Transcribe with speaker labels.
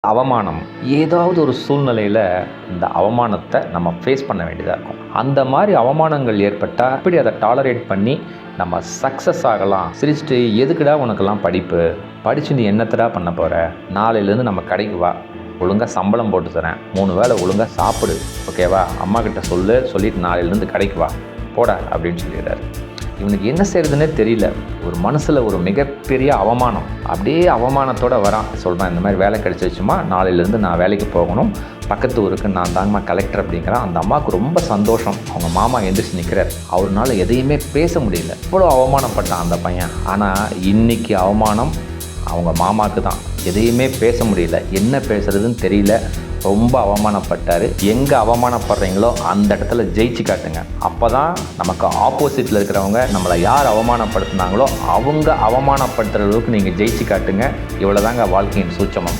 Speaker 1: அவமானம். ஏதாவது ஒரு சூழ்நிலையில் இந்த அவமானத்தை நம்ம ஃபேஸ் பண்ண வேண்டியதாக இருக்கும். அந்த மாதிரி அவமானங்கள் ஏற்பட்டால் எப்படி அதை டாலரேட் பண்ணி நம்ம சக்ஸஸ் ஆகலாம்? சிரிச்சுட்டு எதுக்குடா உனக்கெல்லாம் படிப்பு? படித்து நீ என்னத்தடா பண்ண போகிற நாளையிலேருந்து நம்ம கடைக்கு வா. ஒழுங்காக சம்பளம் போட்டு தரேன். மூணு வேளை ஒழுங்காக சாப்பிடு. ஓகேவா அம்மா கிட்ட சொல்லு. சொல்லிட்டு நாளையிலேருந்து கடைக்கு வா. போட அப்படின்னு சொல்லிடுறாரு. இவனுக்கு என்ன செய்யறதுன்னே தெரியல. ஒரு மனசில் ஒரு மிகப்பெரிய அவமானம். அப்படியே அவமானத்தோடு வரான். சொல்கிறான் இந்த மாதிரி வேலை கிடச்சிச்சுமா நாளையிலேருந்து நான் வேலைக்கு போகணும். பக்கத்து ஊருக்கு நான் தாங்கம்மா கலெக்டர் அப்படிங்கிறான். அந்த அம்மாவுக்கு ரொம்ப சந்தோஷம். அவங்க மாமா எந்திரிச்சு நிற்கிறார் அவர்னால எதையுமே பேச முடியல. இவ்வளோ அவமானப்பட்டான் அந்த பையன். ஆனால் இன்னைக்கு அவமானம் அவங்க மாமாவுக்கு தான். எதையுமே பேச முடியல. என்ன பேசுகிறதுன்னு தெரியல. ரொம்ப அவமானப்பட்டார். எங்கே அவமானப்படுறீங்களோ அந்த இடத்துல ஜெயிச்சு காட்டுங்க. அப்போ தான் நமக்கு ஆப்போசிட்டில் இருக்கிறவங்க நம்மளை யார் அவமானப்படுத்தினாங்களோ அவங்க அவமானப்படுத்துகிற அளவுக்கு நீங்கள் ஜெயிச்சு காட்டுங்க. இவ்வளோதாங்க வாழ்க்கையின் சூட்சமம்.